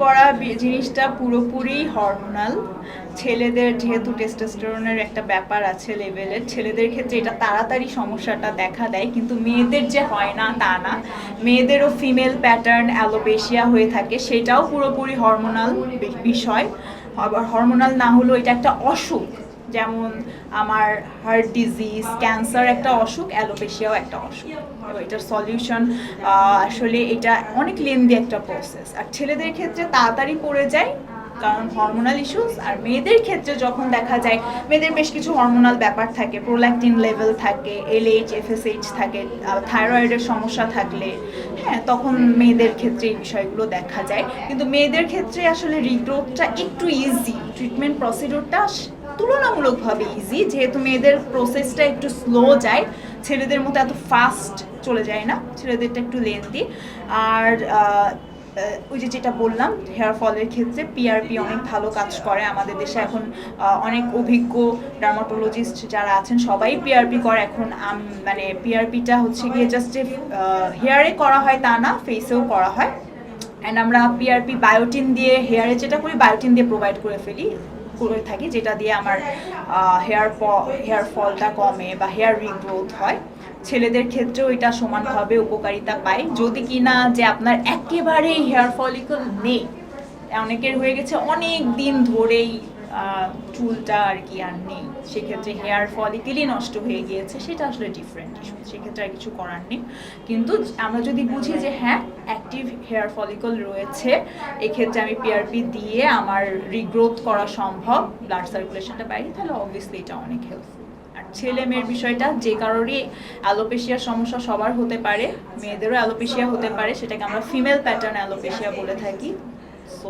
পড়া জিনিসটা পুরোপুরি হরমোনাল ছেলেদের যেহেতু টেস্টোস্টেরনের একটা ব্যাপার আছে লেভেলের ছেলেদের ক্ষেত্রে এটা তাড়াতাড়ি সমস্যাটা দেখা দেয়, কিন্তু মেয়েদের যে হয় না তা না। মেয়েদেরও ফিমেল প্যাটার্ন অ্যালোপেশিয়া হয়ে থাকে, সেটাও পুরোপুরি হরমোনাল বিষয়। আবার হরমোনাল না হলেও এটা একটা অসুখ। যেমন আমার হার্ট ডিজিজ ক্যান্সার একটা অসুখ অ্যালোপেশিয়াও একটা অসুখ। এটার সলিউশন আসলে এটা অনেক লেন্দি একটা প্রসেস আর ছেলেদের ক্ষেত্রে তাড়াতাড়ি পড়ে যায়, কারণ হরমোনাল ইস্যুস আর মেয়েদের ক্ষেত্রে যখন দেখা যায়, মেয়েদের বেশ কিছু হরমোনাল ব্যাপার থাকে। প্রোল্যাকটিন লেভেল থাকে এলএইচ এফএসএইচ থাকে থাইরয়েডের সমস্যা থাকলে হ্যাঁ তখন মেয়েদের ক্ষেত্রে এই বিষয়গুলো দেখা যায়। কিন্তু মেয়েদের ক্ষেত্রে আসলে রিগ্রোথটা একটু ইজি ট্রিটমেন্ট প্রসিডিওরটা তুলনামূলকভাবে ইজি যেহেতু মেয়েদের প্রসেসটা একটু স্লো যায়, ছেলেদের মতো এত ফাস্ট চলে যায় না, ছেলেদেরটা একটু লেন্দি আর ওই যে যেটা বললাম হেয়ার ফলের ক্ষেত্রে পিআরপি অনেক ভালো কাজ করে আমাদের দেশে। এখন অনেক অভিজ্ঞ ডার্মাটোলজিস্ট যারা আছেন, সবাই পিআরপি করে। এখন মানে পিআরপিটা হচ্ছে গিয়ে জাস্ট হেয়ারে করা হয় তা না ফেসেও করা হয়। অ্যান্ড আমরা পিআরপি বায়োটিন দিয়ে হেয়ারে যেটা করি বায়োটিন দিয়ে প্রোভাইড করে ফেলি। করে থাকি, যেটা দিয়ে আমার হেয়ার হেয়ার ফলটা কমে বা হেয়ার রিগ্রোথ হয়। ছেলেদের ক্ষেত্রেও এটা সমানভাবে উপকারিতা পায়। যদি কি না যে আপনার একেবারেই হেয়ার ফলিকল নেই, অনেকের হয়ে গেছে অনেক দিন ধরেই চুলটা আর কি আর নেই। সেক্ষেত্রে হেয়ার ফলিকেলই নষ্ট হয়ে গিয়েছে, সেটা আসলে ডিফারেন্ট ইস্যু সেক্ষেত্রে আর কিছু করার নেই। কিন্তু আমরা যদি বুঝি যে হ্যাঁ অ্যাক্টিভ হেয়ার ফলিকল রয়েছে, এক্ষেত্রে আমি পিআরপি দিয়ে আমার রিগ্রোথ করা সম্ভব ব্লাড সার্কুলেশনটা বাইরে তাহলে অবভিয়াসলি এটা অনেক হেল্পফুল আর ছেলে মেয়ের বিষয়টা, যে কারোরই অ্যালোপেশিয়ার সমস্যা সবার হতে পারে, মেয়েদেরও অ্যালোপেশিয়া হতে পারে, সেটাকে আমরা ফিমেল প্যাটার্ন অ্যালোপেশিয়া বলে থাকি সো